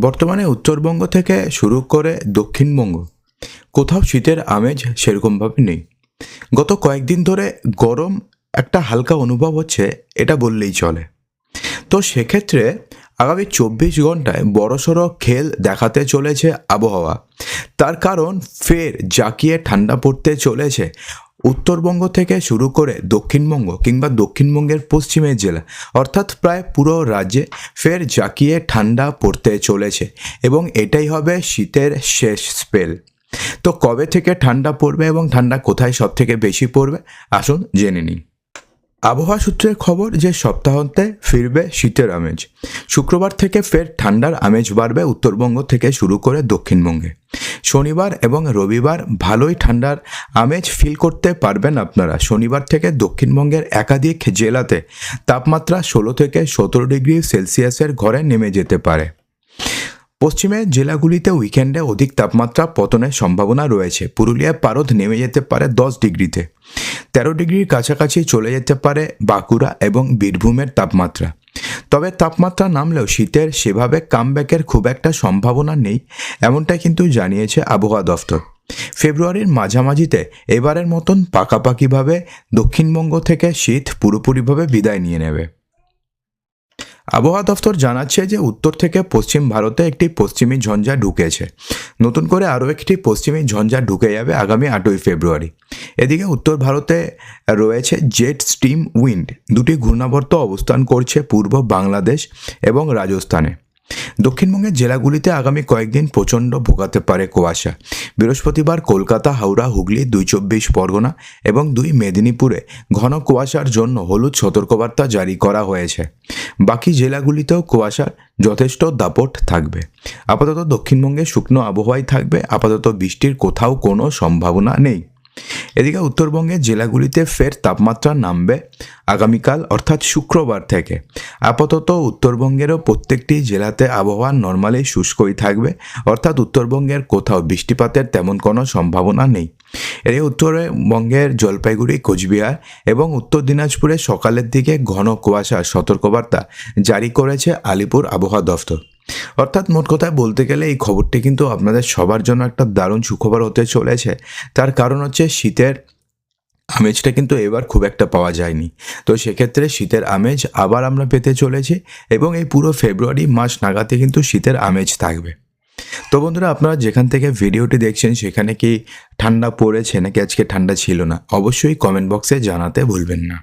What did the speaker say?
বর্তমানে উত্তরবঙ্গ থেকে শুরু করে দক্ষিণবঙ্গ, কোথাও শীতের আমেজ সেরকমভাবে নেই। গত কয়েকদিন ধরে গরম একটা হালকা অনুভব হচ্ছে, এটা বললেই চলে। তো সেক্ষেত্রে আগামী চব্বিশ ঘন্টায় বড়সড় খেল দেখাতে চলেছে আবহাওয়া। তার কারণ ফের জাকিয়ে ঠান্ডা পড়তে চলেছে উত্তরবঙ্গ থেকে শুরু করে দক্ষিণবঙ্গ কিংবা দক্ষিণবঙ্গের পশ্চিমের জেলা, অর্থাৎ প্রায় পুরো রাজ্যে ফের জাকিয়ে ঠান্ডা পড়তে চলেছে এবং এটাই হবে শীতের শেষ স্পেল তো কবে থেকে ঠান্ডা পড়বে এবং ঠান্ডা কোথায় সব থেকে বেশি পড়বে? আসুন জেনে নিই। আবহাওয়া সূত্রের খবর যে সপ্তাহান্তে ফিরবে শীতের আমেজ। শুক্রবার থেকে ফের ঠান্ডার আমেজ বাড়বে উত্তরবঙ্গ থেকে শুরু করে দক্ষিণবঙ্গে। শনিবার এবং রবিবার ভালোই ঠান্ডার আমেজ ফিল করতে পারবেন আপনারা। শনিবার থেকে দক্ষিণবঙ্গের একাধিক জেলাতে তাপমাত্রা ষোলো থেকে সতেরো ডিগ্রি সেলসিয়াসের ঘরে নেমে যেতে পারে। পশ্চিমের জেলাগুলিতে উইকেন্ডে অধিক তাপমাত্রা পতনের সম্ভাবনা রয়েছে। পুরুলিয়ায় পারদ নেমে যেতে পারে দশ ডিগ্রিতে। তেরো ডিগ্রির কাছাকাছি চলে যেতে পারে বাঁকুড়া এবং বীরভূমের তাপমাত্রা। তবে তাপমাত্রা নামলেও শীতের সেভাবে কামব্যাকের খুব একটা সম্ভাবনা নেই, এমনটা কিন্তু জানিয়েছে আবহাওয়া দফতর। ফেব্রুয়ারির মাঝামাঝিতে এবারের মতন পাকাপাকিভাবে দক্ষিণবঙ্গ থেকে শীত পুরোপুরিভাবে বিদায় নিয়ে নেবে। আবহাওয়া দফতর জানাচ্ছে যে উত্তর থেকে পশ্চিম ভারতে একটি পশ্চিমী ঝঞ্ঝা ঢুকেছে। নতুন করে আরও একটি পশ্চিমী ঝঞ্ঝা ঢুকে যাবে আগামী আটই ফেব্রুয়ারি। এদিকে উত্তর ভারতে রয়েছে জেট স্টিম উইন্ড, দুটি ঘূর্ণাবর্ত অবস্থান করছে পূর্ব বাংলাদেশ এবং রাজস্থানে। দক্ষিণবঙ্গের জেলাগুলিতে আগামী কয়েকদিন প্রচণ্ড ভোগাতে পারে কুয়াশা। বৃহস্পতিবার কলকাতা, হাওড়া, হুগলি, দুই চব্বিশ পরগনা এবং দুই মেদিনীপুরে ঘন কুয়াশার জন্য হলুদ সতর্কবার্তা জারি করা হয়েছে। বাকি জেলাগুলিতেও কুয়াশার যথেষ্ট দাপট থাকবে। আপাতত দক্ষিণবঙ্গে শুকনো আবহাওয়াই থাকবে, আপাতত বৃষ্টির কোথাও কোনো সম্ভাবনা নেই। এদিকে উত্তরবঙ্গের জেলাগুলিতে ফের তাপমাত্রা নামবে আগামীকাল, অর্থাৎ শুক্রবার থেকে। আপাতত উত্তরবঙ্গেরও প্রত্যেকটি জেলাতে আবহাওয়া নর্মালি শুষ্কই থাকবে, অর্থাৎ উত্তরবঙ্গের কোথাও বৃষ্টিপাতের তেমন কোনো সম্ভাবনা নেই। এর উত্তরবঙ্গের জলপাইগুড়ি, কোচবিহার এবং উত্তর দিনাজপুরে সকালের দিকে ঘন কুয়াশার সতর্কবার্তা জারি করেছে আলিপুর আবহাওয়া দফতর। অর্থাৎ মোট কথায় বলতে গেলে এই খবরটি কিন্তু আপনাদের সবার জন্য একটা দারুণ সুখবর হতে চলেছে। তার কারণ হচ্ছে শীতের আমেজটা কিন্তু এবার খুব একটা পাওয়া যায়নি। তো সেক্ষেত্রে শীতের আমেজ আবার আমরা পেতে চলেছি এবং এই পুরো ফেব্রুয়ারি মাস নাগাতে কিন্তু শীতের আমেজ থাকবে। তো বন্ধুরা, আপনারা যেখান থেকে ভিডিওটি দেখছেন সেখানে কি ঠান্ডা পড়েছে নাকি আজকে ঠান্ডা ছিল না, অবশ্যই কমেন্ট বক্সে জানাতে ভুলবেন না।